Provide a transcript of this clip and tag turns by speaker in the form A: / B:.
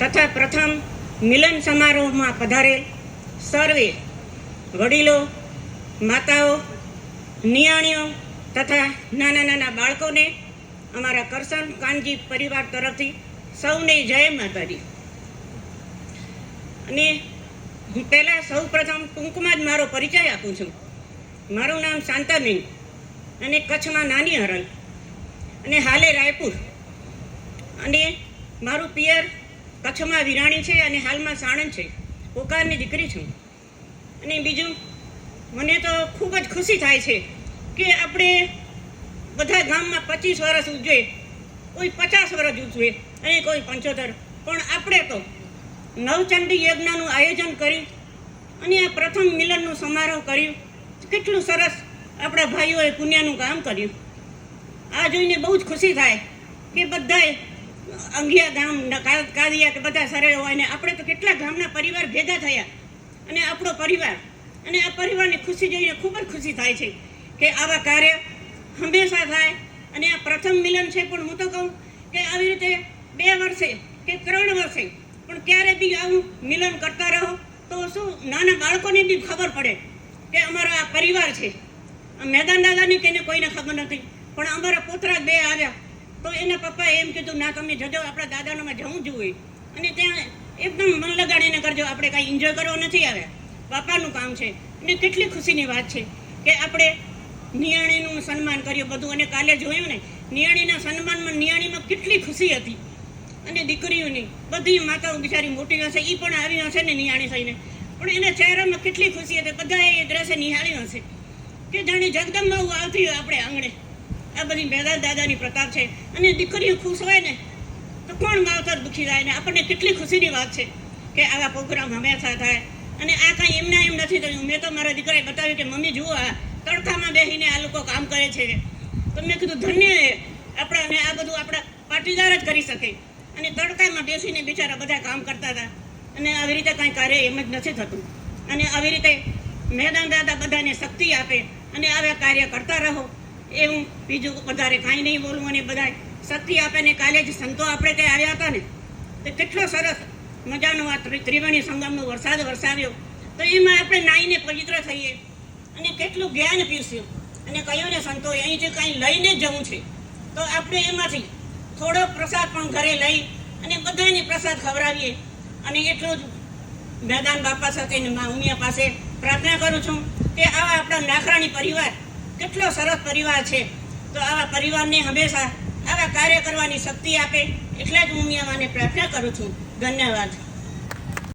A: તથા પ્રથમ મિલન સમારોહમાં પધારેલ સર્વે, વડીલો, માતાઓ, નિયાણીઓ તથા નાના નાના બાળકોને અમારા કરસન કાનજી પરિવાર તરફથી સૌને જય માતાજી. અને હું પહેલાં સૌ પ્રથમ ટૂંકમાં જ મારો પરિચય આપું છું. મારું નામ શાંતાબેન અને કચ્છમાં નાની હરણ અને હાલે રાયપુર. અને મારું પિયર કચ્છમાં વિરાણી છે અને હાલમાં સાણંદ છે. પોકારની દીકરી છું. અને બીજું, મને તો ખૂબ જ ખુશી થાય છે કે આપણે બધા ગામમાં પચીસ વર્ષ ઉજવે, કોઈ પચાસ વર્ષ ઉજવે અને કોઈ પંચોતેર. પણ આપણે તો નવચંડી યજ્ઞનું આયોજન કર્યું અને આ પ્રથમ મિલનનું સમારોહ કર્યું. કેટલું સરસ આપણા ભાઈઓએ પુણ્યનું કામ કર્યું. આ જોઈને બહુ જ ખુશી થાય કે બધાએ અંગિયા ગામ ન- કા- બધા સરે હોય ને આપણે તો કેટલા ગામના પરિવાર ભેગા થયા. અને આપણો પરિવાર, અને આ પરિવારની ખુશી જોઈને ખૂબ જ ખુશી થાય છે કે આવા કાર્ય હંમેશા થાય. અને આ પ્રથમ મિલન છે પણ હું તો કહું કે આવી રીતે બે વર્ષે કે ત્રણ વર્ષે પણ ક્યારે બી આવું મિલન કરતા રહો તો શું નાના બાળકોને બી ખબર પડે કે અમારો આ પરિવાર છે. મેદાન દાદાની તેને કોઈને ખબર નથી. પણ અમારા પોતરા બે આવ્યા. તો એના પપ્પાએ એમ કીધું, ના, તમે જજો, આપણા દાદાનામાં જવું જોઈએ અને ત્યાં એકદમ મન લગાડીને કરજો, આપણે કાંઈ એન્જોય કરવો નથી આવ્યા બાપાનું કામ છે. અને કેટલી ખુશીની વાત છે કે આપણે નિયાણીનું સન્માન કર્યું બધું. અને કાલે જોયું ને, નિયાણીના સન્માનમાં નિયાણીમાં કેટલી ખુશી હતી. અને દીકરીઓની બધી માતાઓ બિચારી મોટી હશે એ પણ આવી હશે ને નિયાણી થઈને. પણ એના ચહેરામાં કેટલી ખુશી હતી. બધાએ એ દ્રશ્ય નિહાળ્યું હશે. કે જાણે જગદંબા આવતી હોય આપણે આંગણે. આ બધી મેદાન દાદાની પ્રતાપ છે. અને દીકરીઓ ખુશ હોય ને, તો કોણ માવતર દુઃખી થાય ને? આપણને કેટલી ખુશીની વાત છે કે આવા પ્રોગ્રામ હંમેશા થાય. અને આ કાંઈ એમના એમ નથી થયું. મેં તો મારા દીકરાએ બતાવ્યું કે, મમ્મી, જુઓ આ તડકામાં બેસીને આ લોકો કામ કરે છે. તો મેં કીધું, ધન્ય એ. આપણા અને આ બધું આપણા પાટીદાર જ કરી શકે. અને તડકામાં બેસીને બિચારા બધા કામ કરતા હતા. અને આવી રીતે કાંઈ કાર્ય એમ જ નથી થતું. અને આવી રીતે મેદાન દાદા બધાને શક્તિ આપે. અને આવા કાર્ય કરતા રહો. એવું બીજું વધારે કાંઈ નહીં બોલવું અને બધા શક્તિ આપે ને કાલે જ સંતો આપણે ત્યાં આવ્યા હતા ને, તો કેટલો સરસ મજાનો આ ત્રિવેણી સંગમનો વરસાદ વરસાવ્યો. તો એમાં આપણે નાહીને પવિત્ર થઈએ અને કેટલું જ્ઞાન પીરસ્યું. અને કહ્યું ને સંતો અહીંથી કાંઈ લઈને જવું છે, તો આપણે એમાંથી થોડો પ્રસાદ પણ ઘરે લઈ અને બધાને પ્રસાદ ખવડાવીએ. અને એટલું જ મેદાન બાપા સાથે ઉમિયા પાસે પ્રાર્થના કરું છું કે આવા આપણા નાખરાણી પરિવાર કેટલો સરસ પરિવાર છે. તો આવા પરિવારને હંમેશા આવા કાર્ય કરવાની શક્તિ આપે, એટલે જ હું મિયામાને પ્રાર્થના કરું છું. ધન્યવાદ.